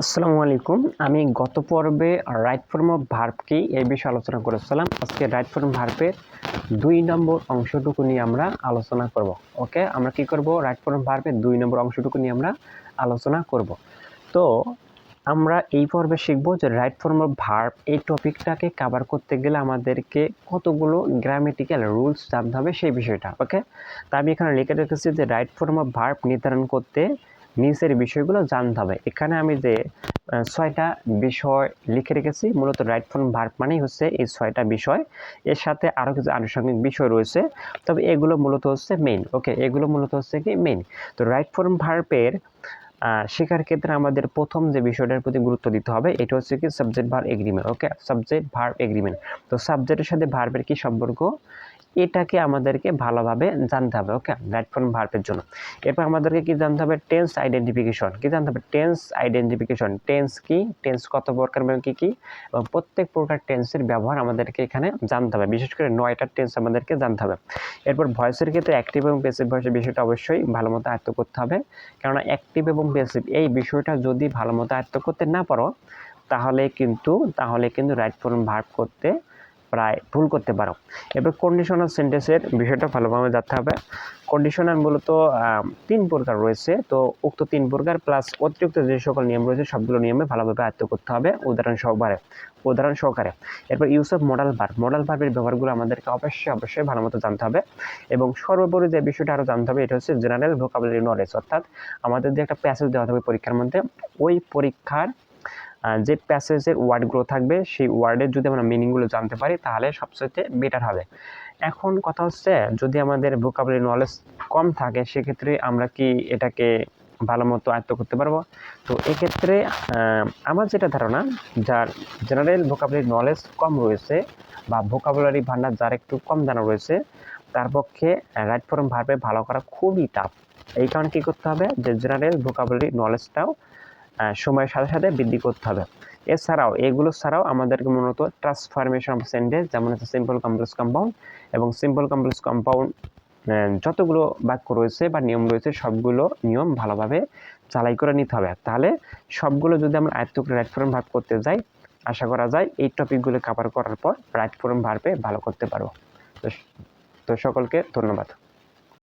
আসসালামু আলাইকুম। আমি গত পর্বে রাইট ফর্ম অফ ভার্ব কি এই বিষয়ে আলোচনা করেছিলাম। আজকে রাইট ফর্ম ভার্বের দুই নম্বর অংশটুকু নিয়ে আমরা আলোচনা করব। ওকে? আমরা কি করব? রাইট ফর্ম ভার্বের দুই নম্বর অংশটুকু নিয়ে আমরা আলোচনা করব। তো আমরা এই পর্বে শিখব যে রাইট ফর্ম অফ ভার্ব এই টপিকটাকে কভার করতে গেলে আমাদেরকে কতগুলো গ্রামেটিক্যাল রুলস জানতে হবে সেই বিষয়টা। ওকে? তা আমি এখানে লিখে রেখেছি যে রাইট ফর্ম অফ ভার্ব নির্ধারণ করতে নিচের বিষয়গুলো জানতে হবে। এখানে আমি যে ছয়টা বিষয় লিখে রেখেছি, মূলত রাইট ফর্ম ভার্ব মানেই হচ্ছে এই ছয়টা বিষয়। এর সাথে আরও কিছু আনুষঙ্গিক বিষয় রয়েছে, তবে এগুলো মূলত হচ্ছে মেইন ওকে এগুলো মূলত হচ্ছে কি মেইন তো রাইট ফর্ম ভার্বের শেখার ক্ষেত্রে আমাদের প্রথম যে বিষয়টার প্রতি গুরুত্ব দিতে হবে, এটা হচ্ছে কি subject verb agreement okay subject verb agreement তো সাবজেক্টের সাথে ভার্বের কি সম্পর্ক? এটাকে আমাদেরকে ভালোভাবে জানতে হবে ওকে রাইট ফর্ম ভার্বের জন্য। এরপর আমাদেরকে কি জানতে হবে? টেন্স আইডেন্টিফিকেশন কি জানতে হবে? টেন্স আইডেন্টিফিকেশন টেন্স কি? টেন্স কত প্রকার এবং কি কি? এবং প্রত্যেক প্রকার টেন্সের ব্যবহার আমাদেরকে এখানে জানতে হবে। বিশেষ করে নয়টা টেন্স আমাদেরকে জানতে হবে। এরপর ভয়েসের ক্ষেত্রে অ্যাক্টিভ এবং প্যাসিভ ভয়েসের বিষয়টা অবশ্যই ভালো মতো আয়ত্ত করতে হবে। কেননা অ্যাক্টিভ এবং প্যাসিভ এই বিষয়টা যদি ভালো মতো আয়ত্ত করতে না পারো, তাহলে কিন্তু তাহলে কিন্তু রাইট ফর্ম ভার্ব করতে প্রায় ভুল করতে পারো। এবার কন্ডিশনাল সেন্টেন্সের বিষয়টা ভালোভাবে জানতে হবে। কন্ডিশনাল মূলত তিন প্রকার রয়েছে। তো উক্ত তিন প্রকার প্লাস অতিরিক্ত যে সকল নিয়ম রয়েছে, সবগুলো নিয়মে ভালোভাবে আয়ত্ত করতে হবে উদাহরণ সহকারে উদাহরণ সহকারে। এরপর use of modal verb modal ভার্বের ব্যবহারগুলো আমাদেরকে অবশ্যই অবশ্যই ভালো মতো জানতে হবে। এবং সর্বোপরি যে বিষয়টা আরও জানতে হবে, এটা হচ্ছে জেনারেল ভোকাবুলারি নলেজ অর্থাৎ আমাদের যে একটা প্যাসেজ দেওয়া থাকবে পরীক্ষার মধ্যে, ওই পরীক্ষার যে প্যাসেজের ওয়ার্ডগুলো থাকবে, সেই ওয়ার্ডের যদি আমরা মিনিংগুলো জানতে পারি, তাহলে সবচেয়ে বেটার হবে। এখন কথা হচ্ছে, যদি আমাদের ভোকাবুলারি নলেজ কম থাকে, সেক্ষেত্রে আমরা কি এটাকে ভালো মতো আয়ত্ত করতে পারব? তো এক্ষেত্রে আমার যেটা ধারণা, যার জেনারেল ভোকাবুলারি নলেজ কম রয়েছে বা ভোকাবুলারি ভান্ডার যার একটু কম জানা রয়েছে, তার পক্ষে রাইট ফর্ম ভার্বে ভালো করা খুবই টাফ এই কারণে কী করতে হবে? যে জেনারেল ভোকাবুলারি নলেজটাও সময়ের সাথে সাথে বৃদ্ধি করতে হবে। এছাড়াও, এগুলো ছাড়াও আমাদেরকে মূলত ট্রান্সফরমেশন অফ সেন্টেন্স যেমন হচ্ছে সিম্পল কমপ্লেক্স কম্পাউন্ড এবং সিম্পল কমপ্লেক্স কম্পাউন্ড যতগুলো বাক্য রয়েছে বা নিয়ম রয়েছে, সবগুলো নিয়ম ভালোভাবে চালাই করে নিতে হবে। তাহলে সবগুলো যদি আমরা আয়ত্ত করে রাইট ফর্ম ভার্ব করতে যাই, আশা করা যায় এই টপিকগুলো কভার করার পর রাইট ফর্ম ভার্বে ভালো করতে পারব। তো সকলকে ধন্যবাদ।